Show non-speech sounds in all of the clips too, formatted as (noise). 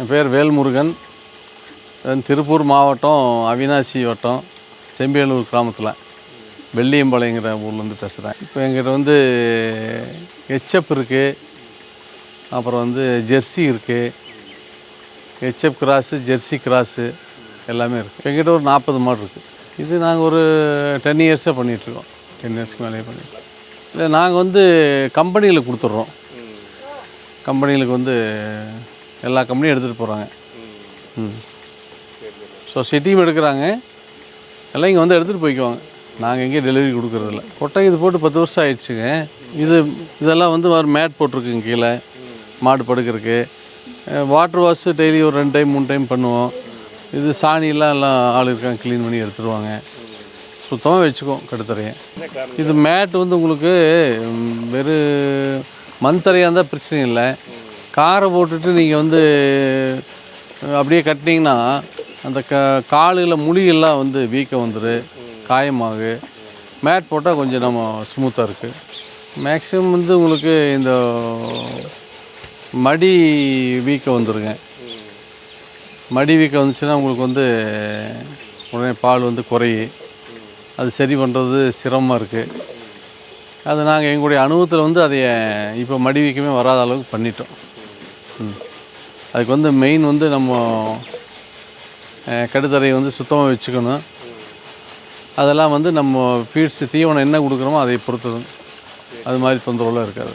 என் பேர் வேல்முருகன். திருப்பூர் மாவட்டம் அவினாசி வட்டம் செம்பியலூர் கிராமத்தில். வெள்ளியம்பாளையங்கிற ஊர்லேருந்து பேசுகிறேன் இப்போ எங்கிட்ட வந்து ஹெச்எப் இருக்குது அப்புறம் வந்து ஜெர்சி இருக்குது ஹெச்எப் கிராஸு ஜெர்சி கிராஸு எல்லாமே இருக்குது எங்கிட்ட ஒரு நாற்பது மாடு இருக்குது இது நாங்கள் ஒரு டென் இயர்ஸாக பண்ணிகிட்ருக்கோம் டென் இயர்ஸ்க்கு மேலே பண்ணிட்டு இல்லை நாங்கள் வந்து கம்பெனியில் கொடுத்துட்றோம். கம்பெனிகளுக்கு வந்து எல்லா கம்பெனியும் எடுத்துகிட்டு போகிறாங்க ம். ஸோ சிட்டியும் எடுக்கிறாங்க. எல்லாம் இங்கே வந்து எடுத்துகிட்டு போய்க்குவாங்க. நாங்கள் எங்கேயும் டெலிவரி கொடுக்குறதில்ல. கொட்டை இது போட்டு பத்து வருஷம் ஆயிடுச்சுங்க. இது இதெல்லாம் வந்து ஒரு மேட் போட்டிருக்குங்க கீழே. மாடு படுக்கிறதுக்கு. வாட்டர் வாஷ் டெய்லி ஒரு ரெண்டு டைம் மூணு டைம் பண்ணுவோம். இது சாணியெல்லாம் எல்லாம் ஆள் இருக்காங்க க்ளீன் பண்ணி எடுத்துருவாங்க. சுத்தமாக வச்சுக்குவோம் கடுத்தரையை இது மேட் வந்து உங்களுக்கு வெறும் மண்தரையாக இருந்தால் பிரச்சனை இல்லை. காரை போட்டுட்டு நீங்கள் வந்து அப்படியே கட்டினீங்கன்னா அந்த க காலில் முழியெல்லாம் வந்து வீக்கம் வந்துடு காயமாகு. மேட் போட்டால் கொஞ்சம் நம்ம ஸ்மூத்தாக இருக்குது மேக்ஸிமம் வந்து உங்களுக்கு இந்த மடி வீக்கம் வந்துருங்க. மடி வீக்கம் வந்துச்சுன்னா உங்களுக்கு வந்து உடனே பால் வந்து குறையும் அது சரி பண்ணுறது சிரமமாக இருக்குது அது நாங்கள் எங்களுடைய அனுபவத்தில் வந்து அதை இப்போ மடி வீக்கமே வராத அளவுக்கு பண்ணிட்டோம். அதுக்கு வந்து மெயின் வந்து நம்ம அஹ், கடுத்தரையை வந்து சுத்தமாக வச்சுக்கணும். அதெல்லாம் வந்து நம்ம ஃபீட்ஸ் தீவனம் என்ன கொடுக்குறோமோ அதை பொறுத்தது அது மாதிரி தொந்தரவுலாம் இருக்காது.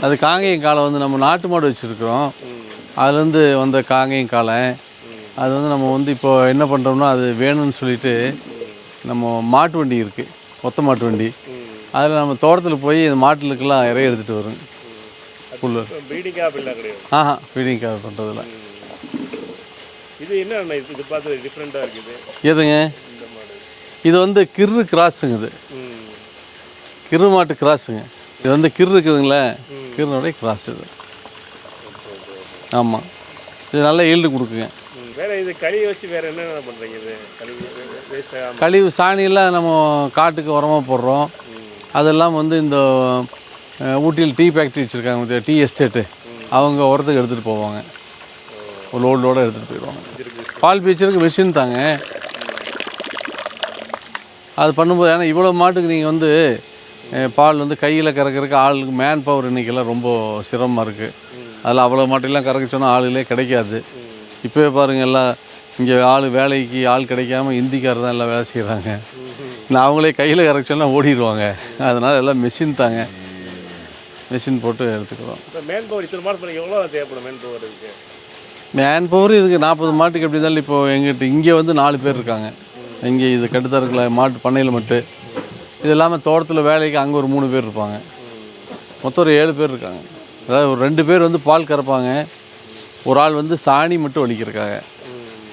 அது காங்கேயம் காலை வந்து நம்ம நாட்டு மாடு வச்சுருக்கிறோம். அதுலேருந்து வந்த காங்கேயம் காலை அது வந்து நம்ம வந்து இப்போ என்ன பண்ணுறோம்னா அது வேணும்னு சொல்லிட்டு நம்ம மாட்டு வண்டி இருக்குது ஒத்த மாட்டு வண்டி. அதில் நம்ம தோட்டத்தில் போய் இந்த மாட்டுகளுக்கெல்லாம் இறைய எடுத்துகிட்டு வரும். புல்லு. ப்ரீடிங் கிடையாது. ஆஹா ஃபீடிங் கார் பண்ணுறதில்ல இது என்ன இது பார்த்து டிஃப்ரெண்ட்டாக இருக்குது? எதுங்க? இது வந்து கிர்ரு கிராஸுங்க இது. கிரு மாட்டு கிராஸுங்க. இது வந்து கிர் இருக்குதுங்களே கிருனுடைய கிராஸ் இது. ஆமாம் இது நல்ல ஈல்டு கொடுக்குங்க. வேற இது களியை வச்சு வேற என்னென்ன பண்ணுறீங்க இது? கழிவு சாணியெல்லாம் நம்ம காட்டுக்கு உரமாக போடுறோம். அதெல்லாம் வந்து இந்த ஊட்டியில் டீ ஃபேக்ட்ரி வச்சுருக்காங்க டீ எஸ்டேட்டு. அவங்க உரத்துக்கு எடுத்துகிட்டு போவாங்க. ஒரு லோடு லோடாக எடுத்துகிட்டு போயிடுவாங்க பால் பீச்சருக்கு மிஷின் தாங்க. அது பண்ணும்போது ஏன்னா இவ்வளோ மாட்டுக்கு நீங்கள் வந்து பால் வந்து கையில் கறக்கிறதுக்கு ஆளுக்கு மேன் பவர் இன்றைக்கெல்லாம் ரொம்ப சிரமமாக இருக்குது அதில் அவ்வளோ மாட்டெல்லாம் கறக்க சொன்னால் ஆளுகளே கிடைக்காது. இப்போவே பாருங்கள் எல்லாம் இங்கே ஆள் வேலைக்கு ஆள் கிடைக்காம இந்திக்காரர் தான் எல்லாம் வேலை செய்கிறாங்க நான் அவங்களே கையில் சொன்னால் ஓடிடுவாங்க அதனால் எல்லாம் மிஷின் தாங்க. மிஷின் போட்டு எடுத்துக்கிறோம். மேன் பவர் இத்தனை மாடு பண்ண எவ்வளோ தேவைப்படும் மேன் பவர் இதுக்கு? மேன் பவர் இதுக்கு நாற்பது மாட்டுக்கு எப்படி இருந்தாலும் இப்போ எங்கிட்ட இங்கே வந்து நாலு பேர் இருக்காங்க. இங்கே இது கட்டுத்தரக்கில் மாட்டு பண்ணையில் மட்டும். இது இல்லாமல் தோட்டத்தில் வேலைக்கு அங்கே ஒரு மூணு பேர் இருப்பாங்க. மொத்தம் ஒரு ஏழு பேர் இருக்காங்க. அதாவது ஒரு ரெண்டு பேர் வந்து பால் கறப்பாங்க. ஒரு ஆள் வந்து சாணி மட்டும் வலிக்கிறக்காக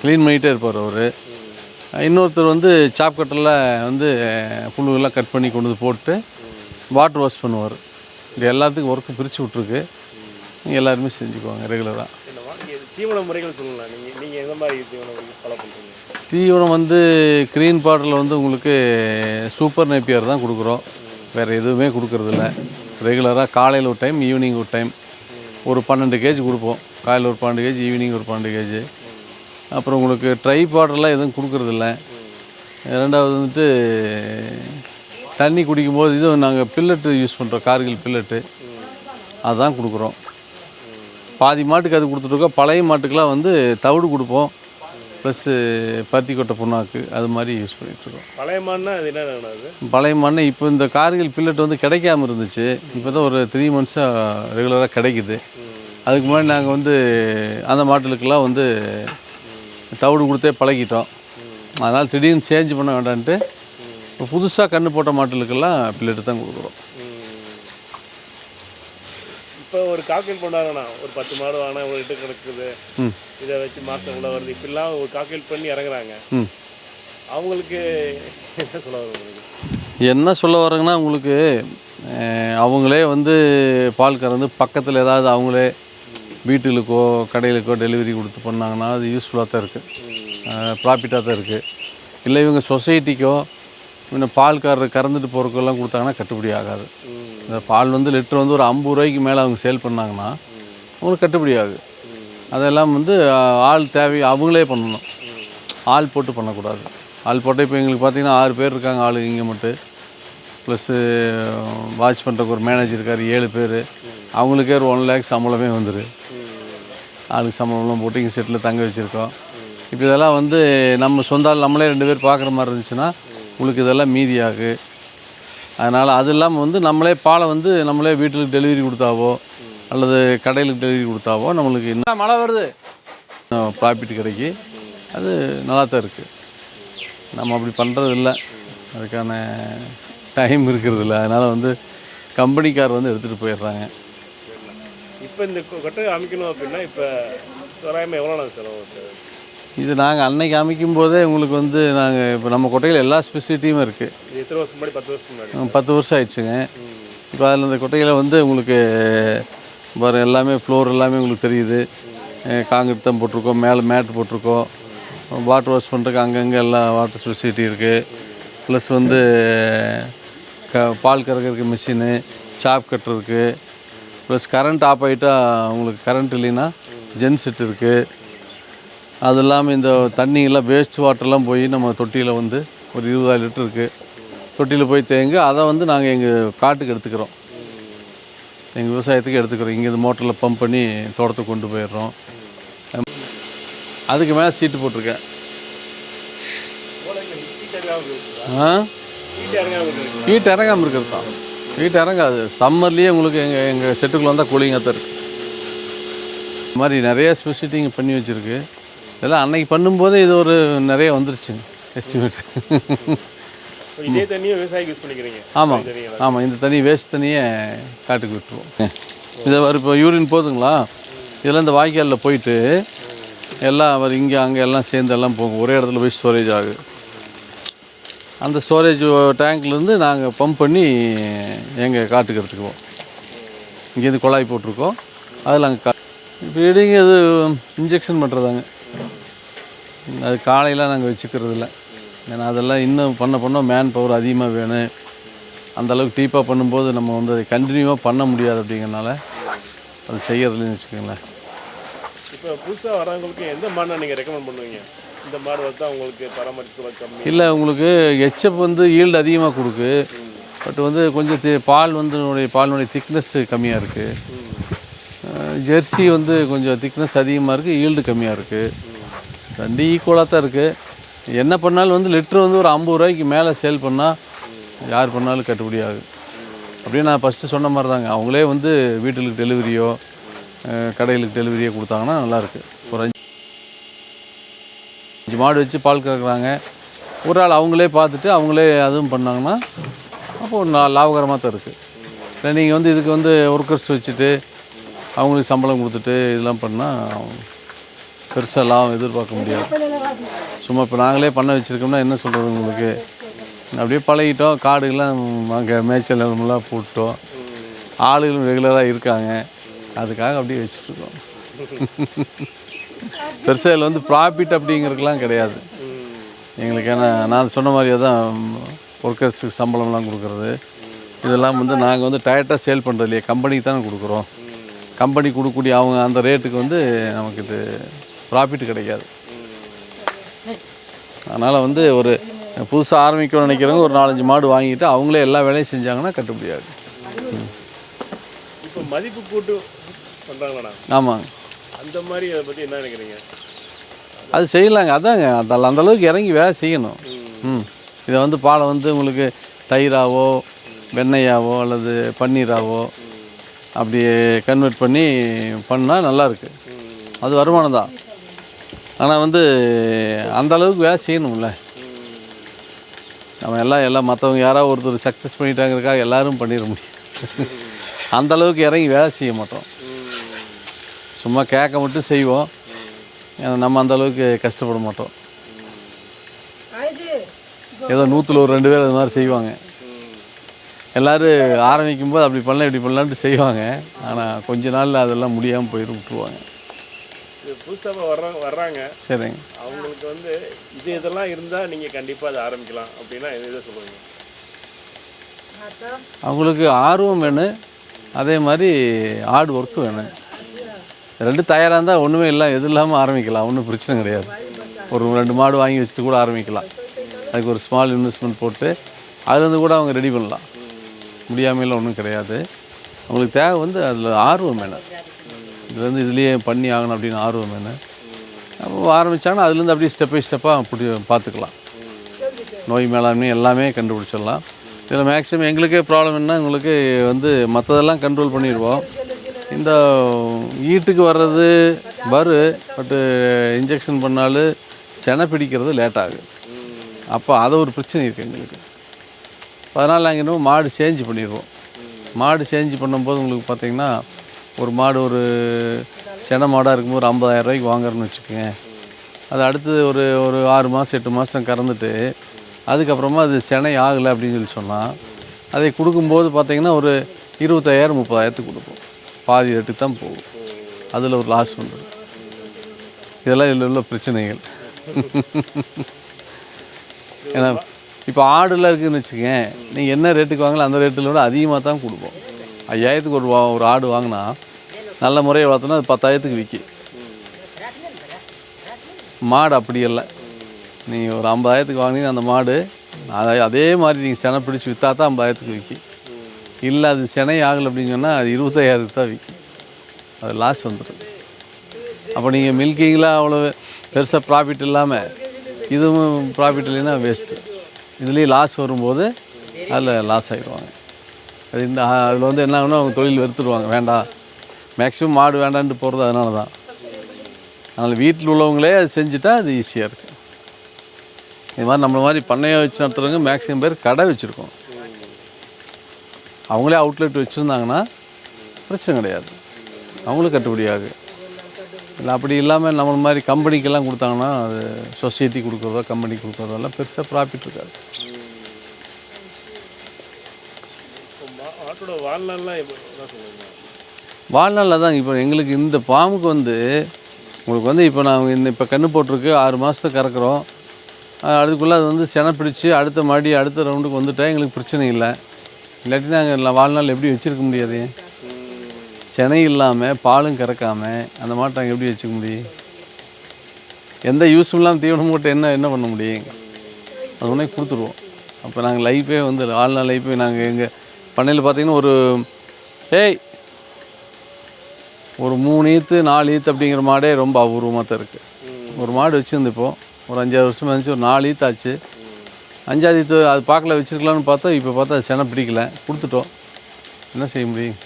க்ளீன் பண்ணிகிட்டே இருப்பார் அவர். இன்னொருத்தர் வந்து சாப் கட்டரில் வந்து புல்லுகள்லாம் கட் பண்ணி கொண்டு வந்து போட்டு வாட்டர் வாஷ் பண்ணுவார். இது எல்லாத்துக்கும் ஒர்க்கு பிரித்து விட்ருக்கு எல்லாருமே செஞ்சுக்குவாங்க ரெகுலராக தீவன முறைகள் சொல்லலாம் நீங்கள் நீங்கள் எந்த மாதிரி தீவன முறைகள் ஃபாலோ பண்ணுறீங்க தீவனம் வந்து க்ரீன் பாட்டில் வந்து உங்களுக்கு சூப்பர் நேப்பியர் தான் கொடுக்குறோம். வேறு எதுவுமே கொடுக்கறதில்ல. ரெகுலராக காலையில் ஒரு டைம் ஈவினிங் ஒரு டைம் ஒரு பன்னெண்டு கேஜி கொடுப்போம். காலையில் ஒரு பன்னெண்டு கேஜி ஈவினிங் ஒரு பன்னெண்டு கேஜி அப்புறம் உங்களுக்கு ட்ரை பாட்டர்லாம் எதுவும் கொடுக்கறதில்ல. ரெண்டாவது வந்துட்டு தண்ணி குடிக்கும்போது இதுவும் நாங்கள் பில்லட்டு யூஸ் பண்ணுறோம் கார்கில் பில்லட்டு அதுதான் கொடுக்குறோம். பாதி மாட்டுக்கு அது கொடுத்துட்ருக்கோம் பழைய மாட்டுக்கெலாம் வந்து தவிடு கொடுப்போம். ப்ளஸ்ஸு பருத்தி கொட்டை புண்ணாக்கு அது மாதிரி யூஸ் பண்ணிகிட்ருக்கோம் பழைய மாடுனா அது என்ன பழைய மண்ணை இப்போ இந்த கார்கில் பில்லட் வந்து கிடைக்காம இருந்துச்சு. இப்போ தான் ஒரு த்ரீ மந்த்ஸாக ரெகுலராக கிடைக்குது. அதுக்கு முன்னாடி நாங்கள் வந்து அந்த மாட்டுகளுக்கெல்லாம் வந்து தவிடு கொடுத்தே பழகிட்டோம். அதனால் திடீர்னு சேஞ்ச் பண்ண வேண்டான்ட்டு இப்போ புதுசாக கன்று போட்ட மாட்டுகளுக்கெல்லாம் பில்லட்டு தான் கொடுக்குறோம். இப்போ ஒரு காக்கெயில் பண்ணாங்கண்ணா ஒரு பத்து மாடு வாங்கினா ஒரு இட்டு கிடக்குது. இதை வச்சு மாதம் உள்ள வருது? இப்படிலாம் ஒரு காக்கெயில் பண்ணி இறங்குறாங்க. அவங்களுக்கு என்ன சொல்ல வரும் என்ன சொல்ல வரேங்கன்னா உங்களுக்கு அவங்களே வந்து பால் கறந்து பக்கத்தில் ஏதாவது அவங்களே வீட்டுகளுக்கோ கடைகளுக்கோ டெலிவரி கொடுத்து பண்ணாங்கன்னா அது யூஸ்ஃபுல்லாக தான் இருக்குது ப்ராஃபிட்டாக தான் இருக்குது இல்லை இவங்க சொசைட்டிக்கோ இன்னும் பால்காரர் கறந்துட்டு போகிறக்கெல்லாம் கொடுத்தாங்கன்னா கட்டுப்படி ஆகாது. இந்த பால் வந்து லிட்டர் வந்து ஒரு ஐம்பது ரூபாய்க்கு மேலே அவங்க சேல் பண்ணாங்கன்னா அவங்களுக்கு கட்டுப்படி ஆகுது. அதெல்லாம் வந்து ஆள் தேவை அவங்களே பண்ணணும். ஆள் போட்டு பண்ணக்கூடாது. ஆள் போட்டு இப்போ எங்களுக்கு பார்த்தீங்கன்னா ஆறு பேர் இருக்காங்க ஆளு இங்கே மட்டும். ப்ளஸ்ஸு வாட்ச் பண்ணுறக்கு ஒரு மேனேஜர் இருக்கார் ஏழு பேர். அவங்களுக்கே ஒரு ஒன் லேக் சம்பளமே வந்துடும் ஆளுக்கு சம்பளம்லாம் போட்டு இங்கே செட்டில் தங்க வச்சுருக்கோம். இப்போ இதெல்லாம் வந்து நம்ம சொந்த ஆள் நம்மளே ரெண்டு பேர் பார்க்குற மாதிரி இருந்துச்சுன்னா உங்களுக்கு இதெல்லாம் மீதியாகு. அதனால் அது இல்லாமல் வந்து நம்மளே பாலை வந்து நம்மளே வீட்டுக்கு டெலிவரி கொடுத்தாவோ அல்லது கடைகளுக்கு டெலிவரி கொடுத்தாவோ நம்மளுக்கு இன்னும் மழை வருது? ப்ராஃபிட் கிடைக்கி. அது நல்லா தான் இருக்குது நம்ம அப்படி பண்ணுறது இல்லை. அதுக்கான டைம் இருக்கிறது இல்லை. அதனால் வந்து கம்பெனிக்கார் வந்து எடுத்துகிட்டு போயிடுறாங்க. இப்போ இந்த கொ- கொட்டகை அமைக்கணும் அப்படின்னா இப்போ தோராயமாக எவ்வளோ செலவு? இது நாங்கள் அன்னைக்கு அமைக்கும் போதே உங்களுக்கு வந்து நாங்கள் இப்போ நம்ம கொட்டையில் எல்லா ஸ்பெசிலிட்டியும் இருக்குது எத்தனை வருஷம் முன்னாடி பத்து வருஷம் முன்னாடி? பத்து வருஷம் ஆயிடுச்சுங்க. இப்போ அதில் இந்த கொட்டையில் வந்து உங்களுக்கு பாரு எல்லாமே ஃப்ளோர் எல்லாமே உங்களுக்கு தெரியுது. காங்கிரீட் தான் போட்டிருக்கோம் மேலே மேட் போட்டிருக்கோம். வாட்டர் வாஷ் பண்ணுறதுக்கு அங்கங்கே எல்லாம் வாட்டர் ஃபெசிலிட்டி இருக்குது ப்ளஸ் வந்து க பால் கறக்கிறதுக்கு மிஷினு சாப் கட்டுறதுக்கு ப்ளஸ் கரண்ட் ஆஃப் ஆகிட்டா உங்களுக்கு கரண்ட் இல்லைன்னா ஜென் செட் இருக்குது அது இல்லாமல் இந்த தண்ணியெல்லாம் வேஸ்ட் வாட்டர்லாம் போய் நம்ம தொட்டியில் வந்து ஒரு இருபதாயிரம் லிட்டர் இருக்குது தொட்டியில் போய் தேங்க அதை வந்து நாங்கள் எங்கள் காட்டுக்கு எடுத்துக்கிறோம். எங்கள் விவசாயத்துக்கு எடுத்துக்கிறோம். இங்கே இந்த மோட்டரில் பம்ப் பண்ணி தோட்டத்துக்கு கொண்டு போயிடுறோம். அதுக்கு மேலே சீட்டு போட்டிருக்கேன். ஆ? ஹீட் இறங்காமல் இருக்கிறது தான். ஹீட் இறங்காது. சம்மர்லேயே உங்களுக்கு எங்கள் எங்கள் செட்டுக்குள்ள வந்தால் கூலிங்காக தான் இருக்குது இந்த மாதிரி நிறைய ஸ்பெசிலிட்டிங்க பண்ணி வச்சுருக்கு. இதெல்லாம் அன்னைக்கு பண்ணும்போதே இது ஒரு நிறைய வந்துருச்சுங்க எஸ்டிமேட் இப்போ இதே தண்ணியும் விவசாயிக்கு யூஸ் பண்ணிக்கிறீங்க. ஆமாம் ஆமாம் இந்த தண்ணி வேஸ்ட் தண்ணியை காட்டுக்கு விட்டுருவோம். இதை வர இப்போ யூரின் போதுங்களா? இதெல்லாம் இந்த வாய்க்காலில் போயிட்டு எல்லாம் அவர் இங்கே அங்கே எல்லாம் சேர்ந்து எல்லாம் போகும். ஒரே இடத்துல போய் ஸ்டோரேஜ் ஆகுது அந்த ஸ்டோரேஜ் டேங்க்லேருந்து நாங்கள் பம்ப் பண்ணி எங்கள் காட்டுக்கு எடுத்துக்குவோம் இங்கேருந்து குழாய் போட்டிருக்கோம். அதில் அங்கே கா ஃபீடிங் இது இன்ஜெக்ஷன் பண்ணுறதாங்க அது காலையில் நாங்கள் வச்சுக்கிறது இல்லை ஏன்னா அதெல்லாம் இன்னும் பண்ண பண்ண மேன் பவர் அதிகமாக வேணும் அந்தளவுக்கு டீப்பாக பண்ணும்போது நம்ம வந்து அதை கண்டினியூவாக பண்ண முடியாது அப்படிங்கிறனால அது செய்யறதுலன்னு வச்சுக்கோங்களேன். இப்போ புதுசாக வரவங்களுக்கு எந்த மண்ணை நீங்கள் ரெக்கமெண்ட் பண்ணுவீங்க? இந்த மாடு வச்சா உங்களுக்கு பராமரிப்பு கம்மி. இல்லை உங்களுக்கு ஹெச்எப் வந்து ஈல்டு அதிகமாக கொடுக்கு. பட் வந்து கொஞ்சம் தி- பால் வந்து பாலினுடைய திக்னஸ் கம்மியாக இருக்குது ஜெர்சி வந்து கொஞ்சம் திக்னஸ் அதிகமாக இருக்குது ஈல்டு கம்மியாக இருக்குது ரெண்டு ஈக்குவலாக தான் இருக்குது என்ன பண்ணாலும் வந்து லிட்டர் வந்து ஒரு ஐம்பது ரூபாய்க்கு மேலே சேல் பண்ணால் யார் பண்ணாலும் கட்டுப்படி ஆகும் அப்படியே நான் ஃபஸ்ட்டு சொன்ன மாதிரி தாங்க அவங்களே வந்து வீட்டுக்கு டெலிவரியோ கடைகளுக்கு டெலிவரியோ கொடுத்தாங்கன்னா நல்லாயிருக்கு அஞ்சு மாடு வச்சு பால் கறக்குறாங்க. ஒரு ஆள் அவங்களே பார்த்துட்டு அவங்களே அதுவும் பண்ணாங்கன்னா அப்போ ஒரு லாபகரமாக தான் இருக்குது இல்லை நீங்கள் வந்து இதுக்கு வந்து ஒர்க்கர்ஸ் வச்சுட்டு அவங்களுக்கு சம்பளம் கொடுத்துட்டு இதெல்லாம் பண்ணால் பெருசாக லாபம் எதிர்பார்க்க முடியாது. சும்மா இப்போ நாங்களே பண்ண வச்சுருக்கோம்னா என்ன சொல்கிறது உங்களுக்கு? அப்படியே பழகிட்டோம். காடுகள்லாம் அங்கே மேய்ச்சல் நிலமெல்லாம் போட்டோம். ஆளுகளும் ரெகுலராக இருக்காங்க. அதுக்காக அப்படியே வச்சுட்ருக்கோம் (laughs) பெருசாக இதில் வந்து ப்ராஃபிட் அப்படிங்கிறதுக்கெலாம் கிடையாது. எங்களுக்கு ஏன்னா நான் சொன்ன மாதிரியே தான் ஒர்க்கர்ஸுக்கு சம்பளம்லாம் கொடுக்குறது. இதெல்லாம் வந்து நாங்கள் வந்து டயட்டாக சேல் பண்ணுறது இல்லையா கம்பெனிக்கு தானே கொடுக்குறோம். கம்பெனி கொடுக்கக்கூடிய அவங்க அந்த ரேட்டுக்கு வந்து நமக்கு இது ப்ராஃபிட் கிடைக்காது. அதனால் வந்து ஒரு புதுசாக ஆரம்பிக்கணும்னு நினைக்கிறவங்க ஒரு நாலஞ்சு மாடு வாங்கிட்டு அவங்களே எல்லா வேலையும் செஞ்சாங்கன்னா கட்டுப்படியாது இப்போ மதிப்பு கூட்டு ஆமாங்க. அந்த மாதிரி அதை பற்றி என்ன நினைக்கிறீங்க? அது செய்யலாங்க. அதாங்க. அந்த அந்த அளவுக்கு இறங்கி வேலை செய்யணும். ம். இதை வந்து பாலை வந்து உங்களுக்கு தயிராவோ வெண்ணெயாவோ அல்லது பன்னீராவோ அப்படி கன்வெர்ட் பண்ணி பண்ணால் நல்லாயிருக்கு அது வருமானம் தான். ஆனால் வந்து அந்த அளவுக்கு வேலை செய்யணும்ல. நம்ம எல்லாம் எல்லாம் மற்றவங்க யாராவது ஒருத்தர் சக்ஸஸ் பண்ணிட்டாங்கிறதுக்காக எல்லாரும் பண்ணிட முடியும். அந்த அளவுக்கு இறங்கி வேலை செய்ய மாட்டோம். சும்மா கேட்க மட்டும் செய்வோம். ஏன்னா நம்ம அந்த அளவுக்கு கஷ்டப்பட மாட்டோம். ஏதோ நூற்றில் ஒரு ரெண்டு பேர் அது மாதிரி செய்வாங்க. எல்லோரும் ஆரம்பிக்கும் போது அப்படி பண்ணலாம் இப்படி பண்ணலான்ட்டு செய்வாங்க. ஆனால் கொஞ்ச நாளில் அதெல்லாம் முடியாமல் போயிட்டு விட்டுருவாங்க. இது புதுசாக வர்றாங்க வர்றாங்க. சரிங்க. அவங்களுக்கு வந்து இது இதெல்லாம் இருந்தால் நீங்கள் கண்டிப்பாக அதை ஆரம்பிக்கலாம் அப்படின்னா இதை சொல்லுவீங்க. அவங்களுக்கு ஆர்வம் வேணும். அதே மாதிரி ஹார்ட் ஒர்க்கு வேணும். ரெண்டு தயாராக இருந்தால் ஒன்றுமே இல்லை. எது இல்லாமல் ஆரம்பிக்கலாம். ஒன்றும் பிரச்சனை கிடையாது. ஒரு ரெண்டு மாடு வாங்கி வச்சுட்டு கூட ஆரம்பிக்கலாம். அதுக்கு ஒரு ஸ்மால் இன்வெஸ்ட்மெண்ட் போட்டு அதுலேருந்து கூட அவங்க ரெடி பண்ணலாம். முடியாமையெல்லாம் ஒன்றும் கிடையாது. அவங்களுக்கு தேவை வந்து அதில் ஆர்வம் வேணும் இது வந்து இதுலேயே பண்ணி ஆகணும் அப்படின்னு ஆர்வம் வேணும் அப்போ ஆரம்பித்தாங்கன்னா அதுலேருந்து அப்படியே ஸ்டெப் பை ஸ்டெப்பாக அப்படி பார்த்துக்கலாம். நோய் மேலாண்மை எல்லாமே கண்டுபிடிச்சிடலாம். இதில் மேக்ஸிமம் எங்களுக்கே ப்ராப்ளம் என்ன? உங்களுக்கு வந்து மற்றதெல்லாம் கண்ட்ரோல் பண்ணிடுவோம். இந்த ஈட்டுக்கு வர்றது வரும் பட்டு இன்ஜெக்ஷன் பண்ணாலும் செனை பிடிக்கிறது லேட் ஆகும் அப்போ அது ஒரு பிரச்சனை இருக்குது எங்களுக்கு. அதனால் நாங்கள் இன்னும் மாடு சேஞ்ச் பண்ணிடுவோம் மாடு சேஞ்ச் பண்ணும்போது உங்களுக்கு பார்த்தீங்கன்னா ஒரு மாடு ஒரு செனை மாடாக இருக்கும்போது ஒரு ஐம்பதாயிரம் ரூபாய்க்கு வாங்குறோன்னு வச்சுக்கோங்க. அது அடுத்து ஒரு ஒரு ஆறு மாதம் எட்டு மாதம் கறந்துட்டு அதுக்கப்புறமா அது செனை ஆகலை அப்படின்னு சொல்லி சொன்னால் அதை கொடுக்கும்போது பார்த்தீங்கன்னா ஒரு இருபத்தாயிரம் முப்பதாயிரத்துக்கு கொடுப்போம். பாதி ரேட்டுக்கு தான் போகும். அதில் ஒரு லாஸ் பண்ணுறது இதெல்லாம் இதில் உள்ள பிரச்சனைகள். ஏன்னா இப்போ ஆடுலாம் இருக்குதுன்னு வச்சுக்கேன் நீங்கள் என்ன ரேட்டுக்கு வாங்கலாம் அந்த ரேட்டில் விட அதிகமாக தான் கொடுப்போம். ஐயாயிரத்துக்கு ஒரு ஒரு ஆடு வாங்கினா நல்ல முறையை வளர்த்தோன்னா அது பத்தாயிரத்துக்கு விற்கி மாடு அப்படி இல்லை நீங்கள் ஒரு ஐம்பதாயிரத்துக்கு வாங்கினீங்க அந்த மாடு அதை அதே மாதிரி நீங்கள் செனை பிடிச்சி விற்றா தான் ஐம்பதாயிரத்துக்கு விற்கி இல்லை அது சினை ஆகலை அப்படின்னு சொன்னால் அது இருபத்தாயிரத்துக்கு தான் விற்கும் அது லாஸ் வந்துடும். அப்போ நீங்கள் மில்கிங்லாம் அவ்வளோ பெருசாக ப்ராஃபிட் இல்லாமல் இதுவும் ப்ராஃபிட் இல்லைன்னா வேஸ்ட்டு இதுலேயும் லாஸ் வரும்போது அதில் லாஸ் ஆகிடுவாங்க அது இந்த அதில் வந்து என்ன ஆகுனா அவங்க தொழில் வெறுத்துடுவாங்க. வேண்டாம். மேக்ஸிமம் மாடு வேண்டான்ட்டு போகிறது அதனால தான். அதனால் வீட்டில் உள்ளவங்களே அது செஞ்சுட்டா அது ஈஸியாக இருக்குது இது மாதிரி நம்மளை மாதிரி பண்ணையை வச்சு நடத்துகிறவங்க மேக்ஸிமம் பேர் கடை வச்சுருக்கோம். அவங்களே அவுட்லெட் வச்சுருந்தாங்கன்னா பிரச்சனை கிடையாது. அவங்களும் கட்டுப்படி ஆகும் இல்லை அப்படி இல்லாமல் நம்ம மாதிரி கம்பெனிக்கெல்லாம் கொடுத்தாங்கன்னா அது சொசைட்டி கொடுக்குறதோ கம்பெனி கொடுக்குறதோ எல்லாம் பெருசாக ப்ராஃபிட் இருக்காது. வாழ்நாளில் தான் இப்போ எங்களுக்கு இந்த பாம்புக்கு வந்து உங்களுக்கு வந்து இப்போ நாங்கள் இந்த இப்போ கன்று போட்டிருக்கு ஆறு மாதத்துக்கு கறக்குறோம். அதுக்குள்ளே அது வந்து செனை பிடிச்சி அடுத்த மடி அடுத்த ரவுண்டுக்கு வந்துட்டா எங்களுக்கு பிரச்சனை இல்லை. இல்லாட்டி நாங்கள் வாழ்நாள் எப்படி வச்சுருக்க முடியாது? செனை இல்லாமல் பாலும் கறக்காமல் அந்த மாட்டை நாங்கள் எப்படி வச்சுக்க முடியும்? எந்த யூஸும் இல்லாமல் தீவனம் போட்டு என்ன என்ன பண்ண முடியும்? அது உடனே கொடுத்துருவோம். அப்போ நாங்கள் லைஃபே வந்து வாழ்நாள் லைஃபே நாங்கள் எங்கள் பண்ணையில் பார்த்தீங்கன்னா ஒரு ஏய்! ஒரு மூணு ஈத்து நாலு ஈத்து அப்படிங்கிற மாடே ரொம்ப அபூர்வமாக தான் இருக்குது ஒரு மாடு வச்சுருந்து இப்போது ஒரு அஞ்சாறு வருஷமாக இருந்துச்சு ஒரு நாலு ஈத்தாச்சு. அஞ்சாவது அது பார்க்கல வச்சுருக்கலான்னு பார்த்தா இப்போ பார்த்தா அது செனை பிடிக்கல. கொடுத்துட்டோம். என்ன செய்ய முடியும்?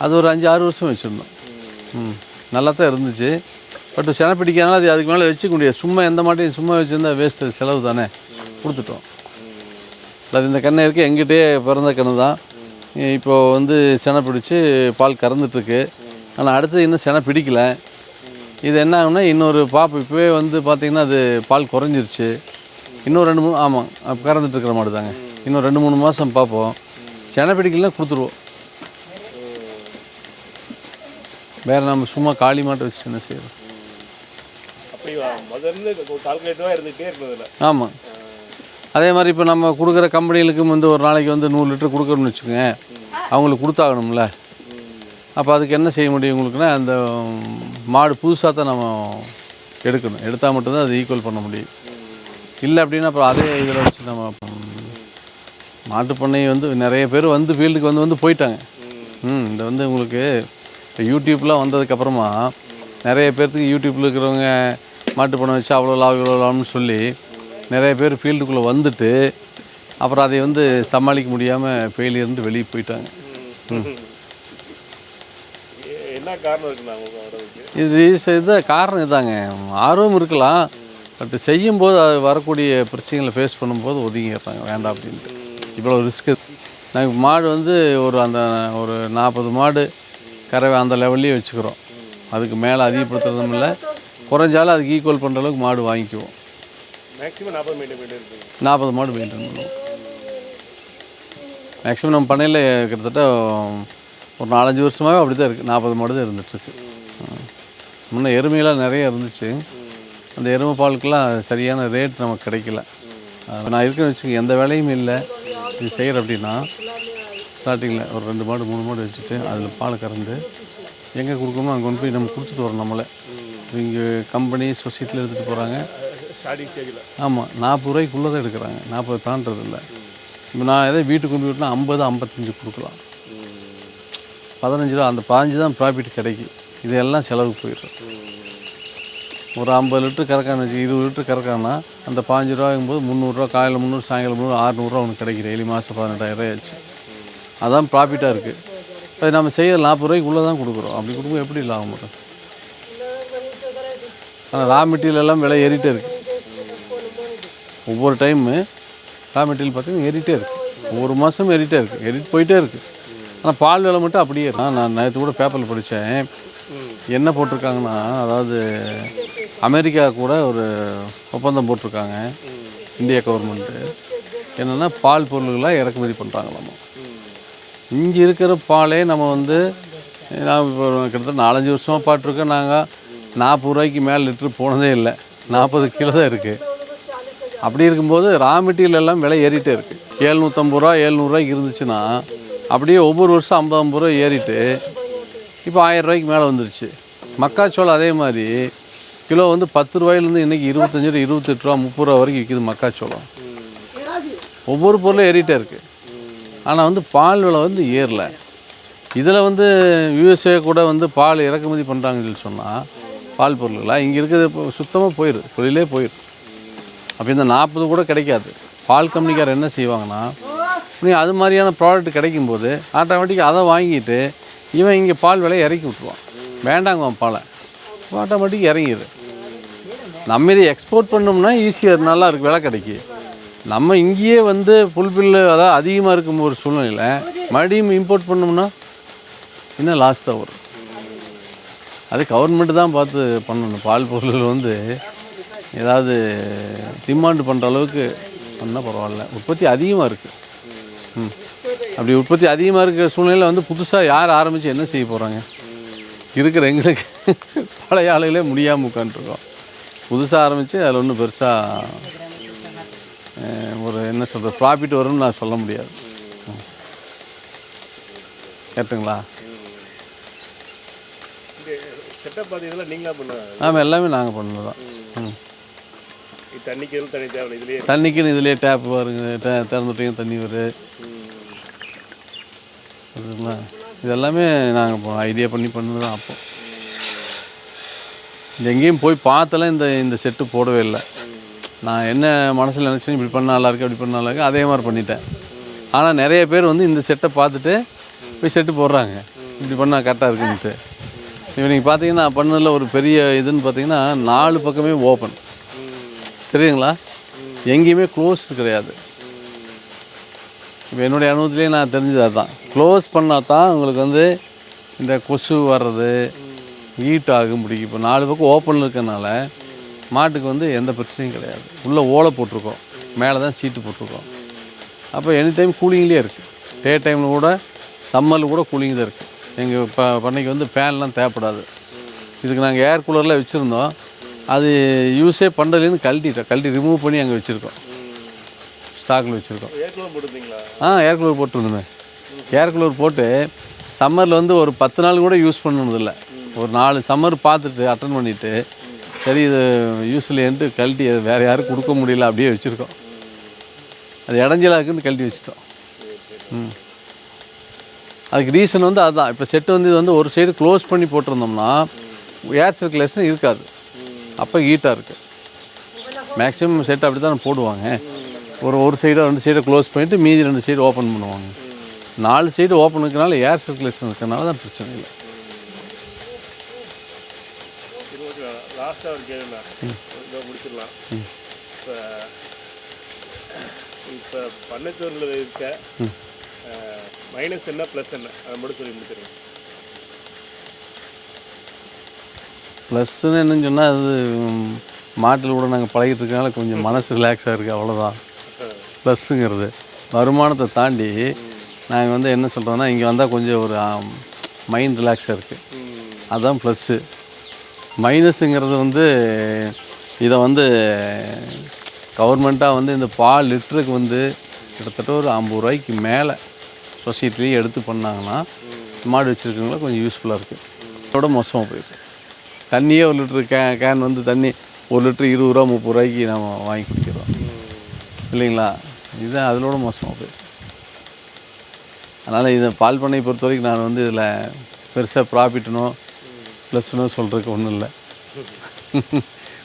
அது ஒரு அஞ்சு ஆறு வருஷம் வச்சுருந்தோம். ம். நல்லா தான் இருந்துச்சு. பட் செனை பிடிக்காதனால அது அதுக்கு மேலே வச்சுக்க முடியாது. சும்மா எந்த மாட்டையும் சும்மா வச்சுருந்தா வேஸ்ட் அது செலவு தானே. கொடுத்துட்டோம். அது இந்த கண்ணை இருக்குது எங்கிட்டே பிறந்த கண்ணு தான். இப்போ வந்து செனை பிடிச்சி பால் கறந்துட்டுருக்கு ஆனால் அடுத்தது இன்னும் செனை பிடிக்கல. இது என்ன ஆகும்னா இன்னொரு பாப்பு இப்போவே வந்து பார்த்திங்கன்னா அது பால் குறைஞ்சிருச்சு. இன்னும் ரெண்டு மூணு ஆமாம் கறந்துட்டு இருக்கிற மாடு தாங்க இன்னும் ரெண்டு மூணு மாதம் பார்ப்போம் செனை கொடுத்துருவோம். வேறு நம்ம சும்மா காளி மாட்டை வச்சுட்டு என்ன செய்யறோம் ஆமாம் அதே மாதிரி இப்போ நம்ம கொடுக்குற கம்பெனிகளுக்கு வந்து ஒரு நாளைக்கு வந்து நூறு லிட்டர் கொடுக்குறோம்னு வச்சுக்கோங்க. அவங்களுக்கு கொடுத்தாகணும்ல. அப்போ அதுக்கு என்ன செய்ய முடியும் உங்களுக்குன்னா அந்த மாடு புதுசாக தான் நம்ம எடுக்கணும். எடுத்தால் மட்டும்தான் அது ஈக்குவல் பண்ண முடியும். இல்லை அப்படின்னா அப்புறம் அதே இதில் வச்சு நம்ம ம், மாட்டுப் பண்ணை வந்து நிறைய பேர் வந்து ஃபீல்டுக்கு வந்து வந்து போயிட்டாங்க. ம் இந்த வந்து உங்களுக்கு இப்போ யூடியூப்லாம் வந்ததுக்கப்புறமா நிறைய பேர்த்துக்கு யூடியூப்பில் இருக்கிறவங்க மாட்டு பண்ணை வச்சு அவ்வளோ லாபம் இவ்வளோ லாபம்னு சொல்லி நிறைய பேர் ஃபீல்டுக்குள்ளே வந்துட்டு அப்புறம் அதை வந்து சமாளிக்க முடியாமல் ஃபெயிலியர்ன்ட்டு வெளியே போயிட்டாங்க. ம். என்ன காரணம் இருக்குண்ணா இது இது காரணம் இதாங்க. ஆர்வம் இருக்கலாம். பட் செய்யும்போது அது வரக்கூடிய பிரச்சனைகளை ஃபேஸ் பண்ணும்போது ஒதுங்கிடுறாங்க. வேண்டாம் அப்படின்ட்டு. இவ்வளோ ரிஸ்க்கு நாங்கள் மாடு வந்து ஒரு அந்த ஒரு நாற்பது மாடு கறவை அந்த லெவல்லையே வச்சுக்கிறோம். அதுக்கு மேலே அதிகப்படுத்துறதும் இல்லை. குறைஞ்சாலும் அதுக்கு ஈக்குவல் பண்ணுற அளவுக்கு மாடு வாங்கிக்குவோம். நாற்பது மாடு மெயின்டைன் பண்ணுவோம் மேக்ஸிமம் நம்ம பண்ணையில் கிட்டத்தட்ட ஒரு நாலஞ்சு வருஷமாகவே அப்படி தான் இருக்குது நாற்பது மாடு தான் இருந்துகிட்ருக்கு முன்ன எருமையெல்லாம் நிறைய இருந்துச்சு. அந்த எருமை பாலுக்கெல்லாம் சரியான ரேட் நமக்கு கிடைக்கல. நான் இருக்குன்னு வச்சுக்க எந்த வேலையும் இல்லை. இது செய்கிற அப்படின்னா ஸ்டார்டிங்கில் ஒரு ரெண்டு மாடு மூணு மாடு வச்சுட்டு அதில் பாலை கறந்து எங்கே கொடுக்கணுமோ அங்கே கொண்டு போய் நம்ம கொடுத்துட்டு வரோம் நம்மளே. இங்கே கம்பெனி சொசைட்டியில் எடுத்துகிட்டு போகிறாங்க ஆமாம் நாற்பது ரூபாய்க்குள்ளே தான் எடுக்கிறாங்க. நாற்பது தாண்டது இல்லை இப்போ நான் எதோ வீட்டுக்கு கொண்டு போயிட்டுனா ஐம்பது ஐம்பத்தஞ்சு கொடுக்கலாம். பதினஞ்சு ரூபா அந்த பாஞ்சு தான் ப்ராஃபிட் கிடைக்கும். இதெல்லாம் செலவுக்கு போயிடும் ஒரு ஐம்பது லிட்டர் கறக்கான்னு வச்சு இருபது லிட்டர் கறக்கானா அந்த பாஞ்சு ரூபாங்கும்போது முந்நூறுரூவா காலையில் முந்நூறு சாயங்காலம் முந்நூறு அறுநூறுவா உனக்கு கிடைக்கிது. ஏழு மாதம் பதினெட்டாயிரம் ரூபாய் ஆச்சு. அதான் ப்ராஃபிட்டாக இருக்குது இப்போ நம்ம செய்கிற நாற்பது ரூபாய்க்கு உள்ளே தான் கொடுக்குறோம். அப்படி கொடுக்கும் எப்படி லாபம் வரும்? ஆனால் ரா மெட்டீரியல் எல்லாம் விலை ஏறிட்டே இருக்குது ஒவ்வொரு டைமு ரா மெட்டீரியல் பார்த்திங்கன்னா ஏறிட்டே இருக்குது ஒவ்வொரு மாதமும் ஏறிட்டே இருக்குது ஏறிட்டு போயிட்டே இருக்குது ஆனால் பால் விலை மட்டும் அப்படியே இருக்கும். நான் நேற்று கூட பேப்பரில் படித்தேன் என்ன போட்டிருக்காங்கன்னா அதாவது அமெரிக்கா கூட ஒரு ஒப்பந்தம் போட்டிருக்காங்க. இந்திய கவர்மெண்ட்டு என்னென்னா பால் பொருள்களாக இறக்குமதி பண்ணுறாங்களாமா இங்கே இருக்கிற பாலே நம்ம வந்து நான் இப்போ கிட்டத்தட்ட நாலஞ்சு வருஷமாக பாட்டிருக்கோம் நாங்கள் நாற்பது ரூபாய்க்கு மேலே லிட்ரு போனதே இல்லை. நாற்பது கிலோ தான் இருக்குது அப்படி இருக்கும்போது ரா மெட்டீரியல் எல்லாம் விலை ஏறிட்டே இருக்குது ஏழ்நூற்றம்பது ரூபா ஏழ்நூறுரூவாய்க்கு இருந்துச்சுன்னா அப்படியே ஒவ்வொரு வருஷம் ஐம்பது ஐம்பது ரூபா ஏறிட்டு இப்போ ஆயிரம் ரூபாய்க்கு மேலே வந்துருச்சு. மக்காச்சோளம் அதே மாதிரி கிலோ வந்து பத்து ரூபாயிலேருந்து இன்றைக்கி இருபத்தஞ்சி ரூபா இருபத்தெட்டு ரூபா முப்பது ரூபா வரைக்கும் விற்கிது மக்காச்சோளம். ஒவ்வொரு பொருளும் ஏறிட்டே இருக்குது ஆனால் வந்து பால் விலை வந்து ஏறல. இதில் வந்து யூஎஸ்ஏ கூட வந்து பால் இறக்குமதி பண்ணுறாங்கன்னு சொல்லி சொன்னால் பால் பொருள்களாக இங்கே இருக்கிறது இப்போ சுத்தமாக போயிடும் தொழிலே போயிடும் அப்போ இந்த நாற்பது கூட கிடைக்காது. பால் கம்பெனிக்கார் என்ன செய்வாங்கன்னா நீ அது மாதிரியான ப்ராடக்ட் கிடைக்கும்போது ஆட்டோமேட்டிக்காக அதை வாங்கிட்டு இவன் இங்கே பால் விலையை இறக்கி விட்ருவான் வேண்டாங்கவன் பாலை. ஆட்டோமேட்டிக் இறங்கிடுது நம்ம இதை எக்ஸ்போர்ட் பண்ணோம்னா ஈஸியாக நல்லா இருக்கு விலை கிடைக்கி. நம்ம இங்கேயே வந்து புல்பில்லு அதாவது அதிகமாக இருக்கும் ஒரு சூழ்நிலையில் மறுபடியும் இம்போர்ட் பண்ணோம்னா இன்னும் லாஸ் தான் வரும். அது கவர்மெண்ட் தான் பார்த்து பண்ணணும். பால் பொருள்கள் வந்து ஏதாவது டிமாண்ட் பண்ணுற அளவுக்கு பண்ணால் பரவாயில்ல. உற்பத்தி அதிகமாக இருக்குது அப்படி உற்பத்தி அதிகமாக இருக்கிற சூழ்நிலையில் வந்து புதுசாக யார் ஆரம்பித்து என்ன செய்ய போகிறாங்க இருக்கிற எங்களுக்கு பழைய ஆளுகளே முடியாமல் உட்காந்துருக்கோம் புதுசாக ஆரம்பித்து அதில் ஒன்றும் பெருசாக ஒரு என்ன சொல்கிறது ப்ராஃபிட் வரும்னு நான் சொல்ல முடியாது. பண்ணுவாங்க ஆமாம் எல்லாமே நாங்கள் பண்ணது தான். ம். தண்ணிக்கு தண்ணி தேவை இதுலேயே தண்ணிக்குன்னு இதுலேயே டேப் வருங்க டே திறந்துட்டையும் தண்ணி வரும் அதுங்களா இதெல்லாமே நாங்கள் ஐடியா பண்ணி பண்ணது தான் அப்போ எங்கேயும் போய் பார்த்தெல்லாம் இந்த இந்த செட்டு போடவே இல்லை. நான் என்ன மனசில் நினச்சேன் இப்படி பண்ண நல்லா இருக்கு அப்படி பண்ண நல்லா இருக்கு அதே மாதிரி பண்ணிட்டேன். ஆனால் நிறைய பேர் வந்து இந்த செட்டை பார்த்துட்டு போய் செட்டு போடுறாங்க. இப்படி பண்ணால் கரெக்டாக இருக்குன்ட்டு. இப்போ நீங்கள் பார்த்தீங்கன்னா பண்ணதில் ஒரு பெரிய இதுன்னு பார்த்தீங்கன்னா நாலு பக்கமே ஓப்பன் தெரியுங்களா எங்கேயுமே க்ளோஸ் கிடையாது. இப்போ என்னுடைய அனுபவத்திலே நான் தெரிஞ்சது அதுதான் க்ளோஸ் பண்ணால் தான் உங்களுக்கு வந்து இந்த கொசு வர்றது ஹீட் ஆகும் பிடிக்கும். இப்போ நாலு பக்கம் ஓப்பனில் இருக்கிறனால மாட்டுக்கு வந்து எந்த பிரச்சனையும் கிடையாது. உள்ளே ஓலை போட்டிருக்கோம். மேலே தான் சீட்டு போட்டிருக்கோம். அப்போ எனி டைம் கூலிங்லேயே இருக்குது டே டைமில் கூட சம்மரில் கூட கூலிங் தான் இருக்குது எங்கள் ப பண்ணைக்கு வந்து ஃபேன்லாம் தேவைப்படாது. இதுக்கு நாங்கள் ஏர் கூலரில் வச்சுருந்தோம். அது யூஸே பண்ணுறதுலேருந்து கழட்டிட்டோம் கழட்டி ரிமூவ் பண்ணி அங்கே வச்சுருக்கோம். ஸ்டாக்கில் வச்சுருக்கோம். ஆ ஏர் கூலர் போட்டிருந்தோமே. ஏர் கூலர் போட்டு சம்மரில் வந்து ஒரு பத்து நாள் கூட யூஸ் பண்ணதில்ல ஒரு நாலு சம்மர் பார்த்துட்டு அட்டன் பண்ணிவிட்டு சரி இது யூஸ்லேன்ட்டு கழட்டி அது வேறு யாரும் கொடுக்க முடியல அப்படியே வச்சுருக்கோம். அது இடைஞ்சலா இருக்குன்னு கழட்டி வச்சுட்டோம். ம். அதுக்கு ரீசன் வந்து அதுதான் இப்போ செட்டு வந்து இது வந்து ஒரு சைடு க்ளோஸ் பண்ணி போட்டிருந்தோம்னா ஏர் சர்க்குலேஷன் இருக்காது. அப்போ ஹீட்டாக இருக்குது மேக்ஸிமம் செட் அப்படி தான் போடுவாங்க. ஒரு ஒரு சைடை ரெண்டு சைடை க்ளோஸ் பண்ணிவிட்டு மீதி ரெண்டு சைடு ஓப்பன் பண்ணுவாங்க. நாலு சைடு ஓப்பன் இருக்கிறனால ஏர் சர்க்குலேஷன் இருக்கிறனால தான் பிரச்சனை இல்லை. லாஸ்ட்டாக ஒரு கேளுண்ணா இதை முடிச்சிடலாம் இப்போ இப்போ பண்ணத்தூரில் இருக்க மைனஸ் என்ன ப்ளஸ் என்ன அதை மட்டும் சொல்லி முடிச்சிருங்க ப்ளஸ்ன்னு என்னன்னு சொன்னால் அது மாட்டில் கூட நாங்கள் பழகிட்டு இருக்கனால கொஞ்சம் மனசு ரிலாக்ஸாக இருக்குது அவ்வளோதான் ப்ளஸ்ஸுங்கிறது வருமானத்தை தாண்டி நாங்கள் வந்து என்ன சொல்கிறோன்னா இங்கே வந்தால் கொஞ்சம் ஒரு மைண்ட் ரிலாக்ஸாக இருக்குது அதுதான் ப்ளஸ்ஸு மைனஸுங்கிறது வந்து இதை வந்து கவர்மெண்ட்டாக வந்து இந்த பால் லிட்டருக்கு வந்து கிட்டத்தட்ட ஒரு ஐம்பது ரூபாய்க்கு மேலே சொசைட்டிலேயே எடுத்து பண்ணாங்கன்னா மாடு வச்சுருக்கவங்கள கொஞ்சம் யூஸ்ஃபுல்லாக இருக்குது இதோட மோசமாக போயிருக்கு. தண்ணியே ஒரு லிட்ரு கே கேன் வந்து தண்ணி ஒரு லிட்ரு இருபது ரூபா முப்பது ரூபாய்க்கு நம்ம வாங்கி குடிக்கிறோம். இல்லைங்களா? இதுதான் அதிலோட மோசமாக போயிருக்கு அதனால் இதை பால் பண்ணை பொறுத்த வரைக்கும் நான் வந்து இதில் பெருசாக ப்ராஃபிட்னோ ப்ளஸ்னோ சொல்கிறதுக்கு ஒன்றும் இல்லை.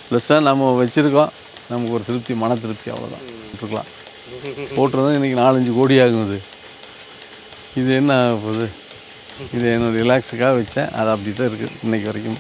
ப்ளஸ்ஸாக நம்ம வச்சுருக்கோம். நமக்கு ஒரு திருப்தி மன திருப்தி அவ்வளோதான் இருக்கலாம் போட்டிருந்தா இன்றைக்கி நாலஞ்சு கோடி ஆகும் இது இது என்ன ஆக போகுது? இது என்னோடய ரிலாக்ஸுக்காக வச்சேன். அது அப்படி தான் இருக்குது இன்றைக்கி வரைக்கும்.